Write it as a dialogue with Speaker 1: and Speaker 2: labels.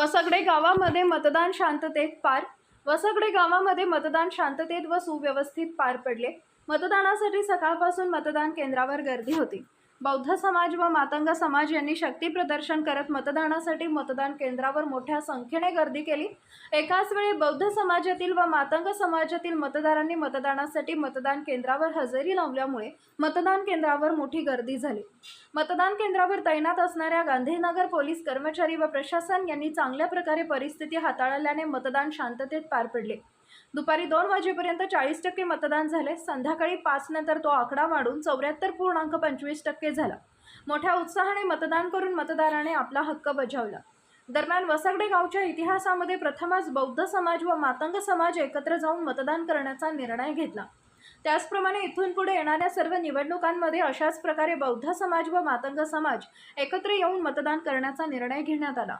Speaker 1: वसगडे गावामध्ये मतदान शांततेत पार वसगडे गावामध्ये मतदान शांततेत व सुव्यवस्थित पार पडले. मतदानासाठी सकाळपासून मतदान केंद्रावर गर्दी होती. बौद्ध समाज व मातंग समाज यांनी शक्ती प्रदर्शन करत मतदानासाठी मतदान केंद्रावर मोठ्या संख्येने गर्दी केली. एकाच वेळी बौद्ध समाजातील व मातंग समाजातील मतदारांनी मतदानासाठी मतदान केंद्रावर हजेरी लावल्यामुळे मतदान केंद्रावर मोठी गर्दी झाली. मतदान केंद्रावर तैनात असणाऱ्या गांधीनगर पोलीस कर्मचारी व प्रशासन यांनी चांगल्या प्रकारे परिस्थिती हाताळल्याने मतदान शांततेत पार पडले. दुपारी दोन वाजेपर्यंत चाळीस टक्के मतदान झाले. संध्याकाळी पाच नंतर तो आकडा वाढून चौऱ्याहत्तर पूर्णांक पंचवीस टक्के झाला. मोठ्या उत्साहाने मतदान करून मतदाराने आपला हक्क बजावला. दरम्यान वसगडे गावच्या इतिहासामध्ये प्रथमच बौद्ध समाज व मातंग समाज एकत्र जाऊन मतदान करण्याचा निर्णय घेतला. त्याचप्रमाणे इथून पुढे येणाऱ्या सर्व निवडणुकांमध्ये अशाच प्रकारे बौद्ध समाज व मातंग समाज एकत्र येऊन मतदान करण्याचा निर्णय घेण्यात आला.